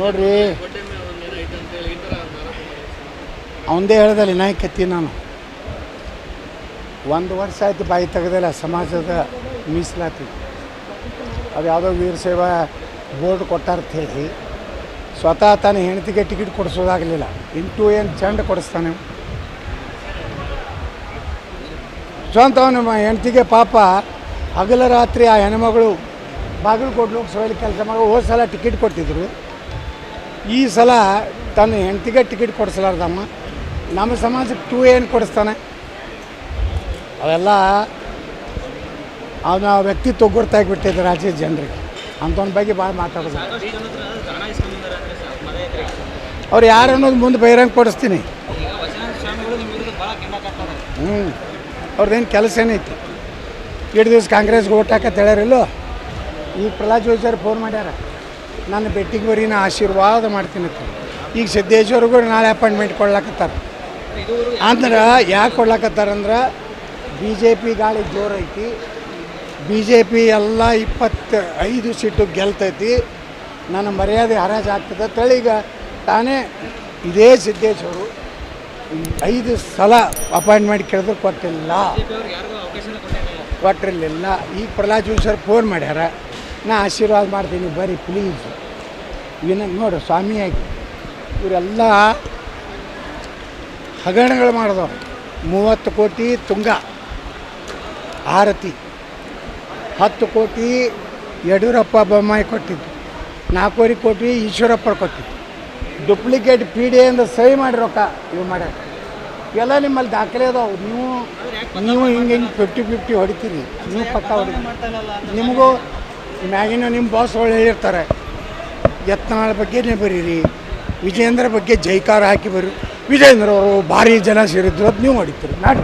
ನೋಡ್ರಿ. ಅವಂದೇ ಹೇಳ್ದಲ್ಲ ವಿನಾಯಕತ್ತಿ ನಾನು. ಒಂದು ವರ್ಷ ಆಯ್ತು ಬಾಯಿ ತೆಗೆದಿಲ್ಲ, ಸಮಾಜದ ಮೀಸಲಾತಿ. ಅದು ಯಾವುದೋ ವೀರ ಸೇವಾ ಬೋರ್ಡ್ ಕೊಟ್ಟಾರ್ಥ ಹೇಳಿ. ಸ್ವತಃ ತಾನು ಹೆಂಡತಿಗೆ ಟಿಕೆಟ್ ಕೊಡಿಸೋದಾಗಲಿಲ್ಲ. ಇಂಟು ಏನು ಚಂಡ ಕೊಡಿಸ್ತಾನೆ. ಸ್ವಂತ ನಮ್ಮ ಹೆಂಡತಿಗೆ ಪಾಪ. ಹಗಲ ರಾತ್ರಿ ಆ ಹೆಣ್ಮಗಳು ಬಾಗಲಕೋಟೆ ಲೋಕಸಭೆಯಲ್ಲಿ ಕೆಲಸ ಮಾಡೋ ಹೋದ ಸಲ ಟಿಕೆಟ್ ಕೊಟ್ಟಿದ್ರು ಈ ಸಲ ತನ್ನ ಹೆಂಡತಿಗೆ ಟಿಕೆಟ್ ಕೊಡಿಸಲಾರ್ದಮ್ಮ. ನಮ್ಮ ಸಮಾಜಕ್ಕೆ ಟೂ ಏನು ಕೊಡಿಸ್ತಾನೆ. ಅವೆಲ್ಲ ಅವನ ವ್ಯಕ್ತಿತ್ವ ಗುರ್ತಾಗಿಬಿಟ್ಟಿದೆ ರಾಜ್ಯದ ಜನರಿಗೆ. ಅಂಥವನ ಬಗ್ಗೆ ಭಾಳ ಮಾತಾಡೋದು. ಅವ್ರು ಯಾರು ಅನ್ನೋದು ಮುಂದೆ ಬಹಿರಂಗ ಕೊಡಿಸ್ತೀನಿ. ಹ್ಞೂ ಅವ್ರದ್ದೇನು ಕೆಲಸ ಏನೈತಿ? ಎರಡು ದಿವಸ ಕಾಂಗ್ರೆಸ್ಗೆ ಓಟ್ ಹಾಕತ್ತೆ ಹೇಳ್ಯಾರಿಲ್ಲೋ ಈಗ ಪ್ರಹ್ಲಾದ್ ಜೋಶಿ ಫೋನ್ ಮಾಡ್ಯಾರ. ನನ್ನ ಬೆಟ್ಟಿಗೆ ಬರೀ ನಾ ಆಶೀರ್ವಾದ ಮಾಡ್ತೀನಿ ಈಗ ಸಿದ್ದೇಶ್ವರ್ಗೂ ನಾಳೆ ಅಪಾಯಿಂಟ್ಮೆಂಟ್ ಕೊಡ್ಲಾಕತ್ತಾರೆ. ಅಂದ್ರೆ ಯಾಕೆ ಕೊಡ್ಲಾಕತ್ತಾರಂದ್ರೆ ಬಿ ಜೆ ಪಿ ಗಾಳಿ ಜೋರೈತಿ ಐತಿ. ಬಿ ಜೆ ಪಿ ಎಲ್ಲ ಇಪ್ಪತ್ತು ಐದು ಸೀಟು ಗೆಲ್ತೈತಿ. ನನ್ನ ಮರ್ಯಾದೆ ಹರಾಜು ಆಗ್ತದೆ. ತಳಿ ಈಗ ತಾನೇ ಇದೇ ಸಿದ್ದೇಶ್ವರು ಐದು ಸಲ ಅಪಾಯಿಂಟ್ಮೆಂಟ್ ಕೇಳಿದ್ರು ಕೊಟ್ಟಿಲ್ಲ. ಕೊಟ್ಟಿರಲಿಲ್ಲ. ಈಗ ಪ್ರಹ್ಲಾದ್ ಜೋಶಿ ಫೋನ್ ಮಾಡ್ಯಾರ. ನಾ ಆಶೀರ್ವಾದ ಮಾಡ್ತೀನಿ ಬರೀ ಪ್ಲೀಸ್ ವಿನ ನೋಡು, ಸ್ವಾಮಿಯಾಗಿ. ಇವರೆಲ್ಲ ಹಗರಣಗಳು ಮಾಡಿದವ್ರು. ಮೂವತ್ತು ಕೋಟಿ ತುಂಗ, ಆರತಿ. ಹತ್ತು ಕೋಟಿ ಯಡಿಯೂರಪ್ಪ ಬೊಮ್ಮಾಯಿ ಕೊಟ್ಟಿದ್ದು. ನಾಲ್ಕೂವರೆ ಕೋಟಿ ಈಶ್ವರಪ್ಪ ಕೊಟ್ಟಿದ್ದು. ಡುಪ್ಲಿಕೇಟ್ ಪಿ ಡಿ ಎಂದು ಸಹಿ ಮಾಡಿ ರೊಕ್ಕ ಇವು ಮಾಡ್ಯಾರ. ಎಲ್ಲ ನಿಮ್ಮಲ್ಲಿ ದಾಖಲೆ ಅದಾವು. ನೀವು ನೀವು ಹಿಂಗೆ ಹಿಂಗೆ ಫಿಫ್ಟಿ ಫಿಫ್ಟಿ ಹೊಡಿತೀರಿ. ನೀವು ಪಕ್ಕ ಹೊಡಿತೀರಿ ನಿಮಗೂ ಮ್ಯಾಗಿನ ನಿಮ್ಮ ಬಾಸ್ಗಳು ಹೇಳಿರ್ತಾರೆ ಯತ್ನಾಳ ನೀವು ಬರೀರಿ. ವಿಜೇಂದ್ರ ಬಗ್ಗೆ ಜೈಕಾರ ಹಾಕಿ ಬರ್ರಿ ವಿಜೇಂದ್ರ ಅವರು ಭಾರಿ ಜನ ಸೇರಿದ್ರು ಅದು ನೀವು ಹೊಡಿತೀರಿ ನಾಡಿ